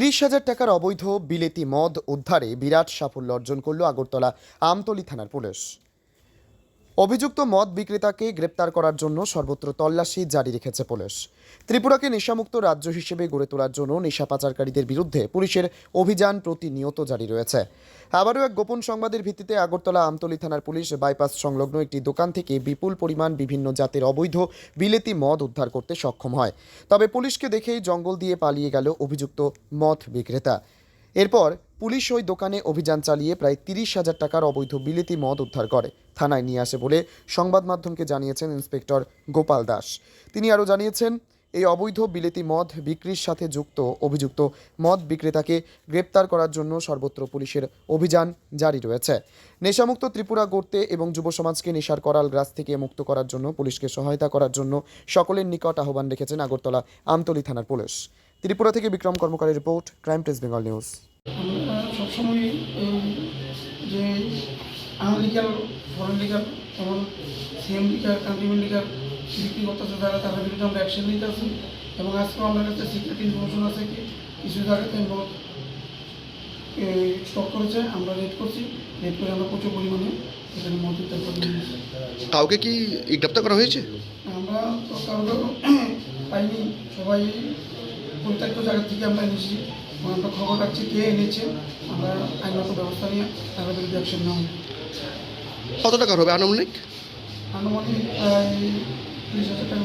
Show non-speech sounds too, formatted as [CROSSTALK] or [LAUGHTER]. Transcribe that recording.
তিরিশ হাজার টাকার অবৈধ বিলেতি মদ উদ্ধারে বিরাট সাফল্য অর্জন করল আগরতলা আমতলী থানার পুলিশ। অভিযুক্ত মদ বিক্রেতাকে গ্রেপ্তার করার জন্য সর্বত্র তল্লাশি জারি রেখেছে পুলিশ। ত্রিপুরাকে নেশামুক্ত রাজ্য হিসেবে গড়ে তোলার জন্য নেশা পাচারকারীদের বিরুদ্ধে পুলিশের অভিযান প্রতিনিয়ত জারি রয়েছে। আবারও এক গোপন সংবাদের ভিত্তিতে আগরতলা আমতলী থানার পুলিশ বাইপাস সংলগ্ন একটি দোকান থেকে বিপুল পরিমাণ বিভিন্ন জাতের অবৈধ বিলেতি মদ উদ্ধার করতে সক্ষম হয়। তবে পুলিশকে দেখেই জঙ্গল দিয়ে পালিয়ে গেল অভিযুক্ত মদ বিক্রেতা। এরপর পুলিশ ওই দোকানে অভিযান চালিয়ে প্রায় তিরিশ হাজার টাকার অবৈধ বিলেতি মদ উদ্ধার করে। থানায় নিয়ে আসে বলে সংবাদ মাধ্যমকে জানিয়েছেন ইন্সপেক্টর গোপাল দাস। তিনি আরও জানিয়েছেন, এই অবৈধ বিলেতি মদ বিক্রির সাথে যুক্ত, অভিযুক্ত মদ বিক্রেতাকে গ্রেপ্তার করার জন্য সর্বত্র পুলিশের অভিযান জারি রয়েছে। নেশামুক্ত ত্রিপুরা গড়তে এবং যুব সমাজকে নেশার করাল গ্রাস থেকে মুক্ত করার জন্য পুলিশকে সহায়তা করার জন্য সকলের নিকট আহ্বান রেখেছেন আগরতলা আমতলী থানার পুলিশ। ত্রিপুরা থেকে Bikram কর্মকারের report, crime press Bengal news. সবসময় এই যে আনলিগাল ফরেন লিগাল যেমন সিএম লিগাল কান্ট্রিমেন্ট লিগাল বিক্রি করতেছে তারা তাদের বিরুদ্ধে আমরা অ্যাকশন নিতে আসি এবং আজকেও আমাদের কাছে সিক্রেট ইনফরমেশন আছে কি কিছু জায়গাতে নোট স্টক করেছে আমরা রেড করছি রেড করে আমরা প্রচুর পরিমাণে এখানে করে কাউকে কি গ্রেপ্তার করা হয়েছে? আমরা তো কারও [COUGHS] পাইনি সবাই পরিত্যক্ত জায়গা থেকে আমরা এনেছি। এবং আমরা খবর রাখছি কে এনেছে আমরা আইনগত ব্যবস্থা নিয়ে তাদের বিরুদ্ধে অ্যাকশন নেওয়া হবে। কত টাকার হবে আনুমানিক আনুমানিক প্রায় তিরিশ হাজার টাকা।